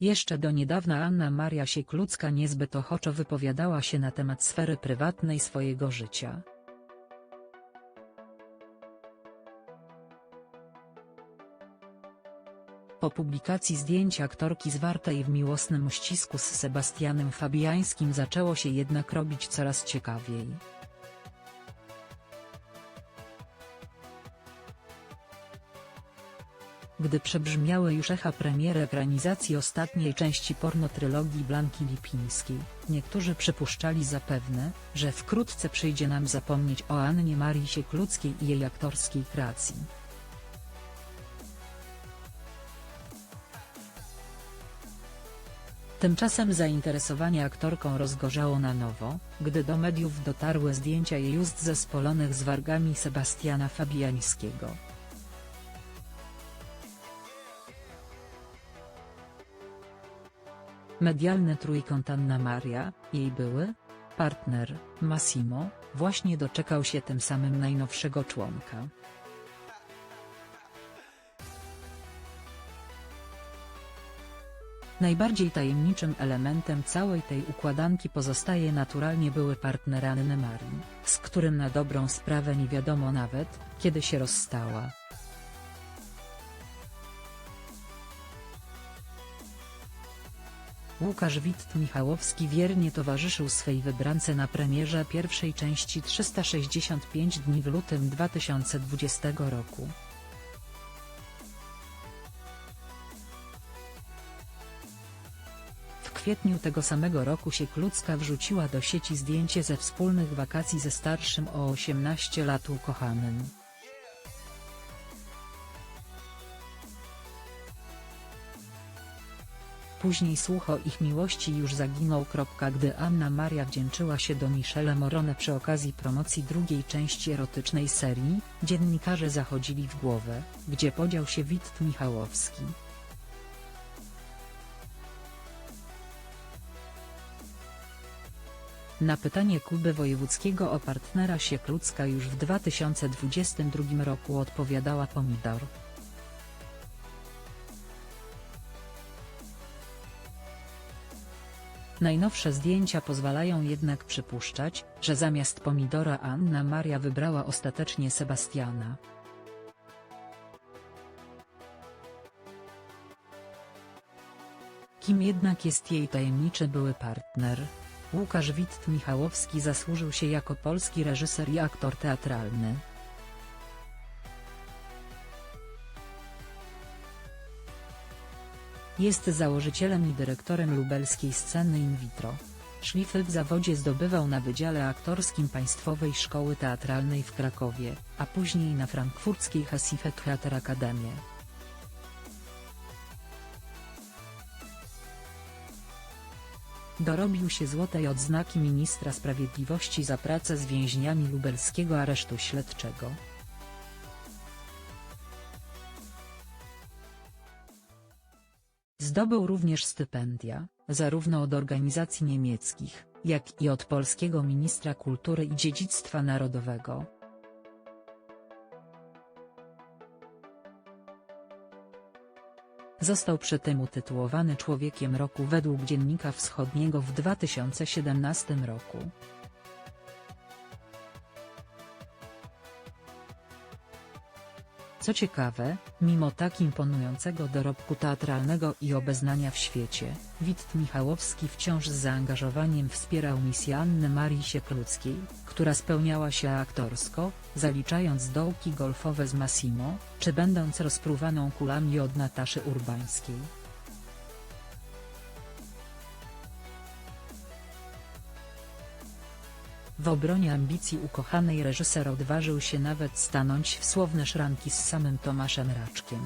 Jeszcze do niedawna Anna Maria Sieklucka niezbyt ochoczo wypowiadała się na temat sfery prywatnej swojego życia. Po publikacji zdjęć aktorki zwartej w miłosnym ścisku z Sebastianem Fabiańskim zaczęło się jednak robić coraz ciekawiej. Gdy przebrzmiały już echa premiery ekranizacji ostatniej części pornotrylogii Blanki Lipińskiej, niektórzy przypuszczali zapewne, że wkrótce przyjdzie nam zapomnieć o Annie Marii Siekluckiej i jej aktorskiej kreacji. Tymczasem zainteresowanie aktorką rozgorzało na nowo, gdy do mediów dotarły zdjęcia jej ust zespolonych z wargami Sebastiana Fabiańskiego. Medialny trójkąt Anna Maria, jej były partner, Massimo, właśnie doczekał się tym samym najnowszego członka. Najbardziej tajemniczym elementem całej tej układanki pozostaje naturalnie były partner Anny Marii, z którym na dobrą sprawę nie wiadomo nawet, kiedy się rozstała. Łukasz Witt-Michałowski wiernie towarzyszył swej wybrance na premierze pierwszej części 365 dni w lutym 2020 roku. W kwietniu tego samego roku Sieklucka wrzuciła do sieci zdjęcie ze wspólnych wakacji ze starszym o 18 lat ukochanym. Później słuch o ich miłości już zaginął. Gdy Anna Maria wdzięczyła się do Michele Morone przy okazji promocji drugiej części erotycznej serii, dziennikarze zachodzili w głowę, gdzie podział się Witt Michałowski. Na pytanie Kuby Wojewódzkiego o partnera Sieklucka już w 2022 roku odpowiadała Pomidor. Najnowsze zdjęcia pozwalają jednak przypuszczać, że zamiast pomidora Anna Maria wybrała ostatecznie Sebastiana. Kim jednak jest jej tajemniczy były partner? Łukasz Witt-Michałowski zasłużył się jako polski reżyser i aktor teatralny. Jest założycielem i dyrektorem lubelskiej sceny in vitro. Szlify w zawodzie zdobywał na Wydziale Aktorskim Państwowej Szkoły Teatralnej w Krakowie, a później na frankfurckiej Hasife Theater Akademie. Dorobił się złotej odznaki Ministra Sprawiedliwości za pracę z więźniami lubelskiego aresztu śledczego. Zdobył również stypendia, zarówno od organizacji niemieckich, jak i od polskiego ministra kultury i dziedzictwa narodowego. Został przy tym utytułowany Człowiekiem Roku według Dziennika Wschodniego w 2017 roku. Co ciekawe, mimo tak imponującego dorobku teatralnego i obeznania w świecie, Witt Michałowski wciąż z zaangażowaniem wspierał misję Anny Marii Siekluckiej, która spełniała się aktorsko, zaliczając dołki golfowe z Massimo, czy będąc rozpruwaną kulami od Nataszy Urbańskiej. W obronie ambicji ukochanej reżyser odważył się nawet stanąć w słowne szranki z samym Tomaszem Raczkiem.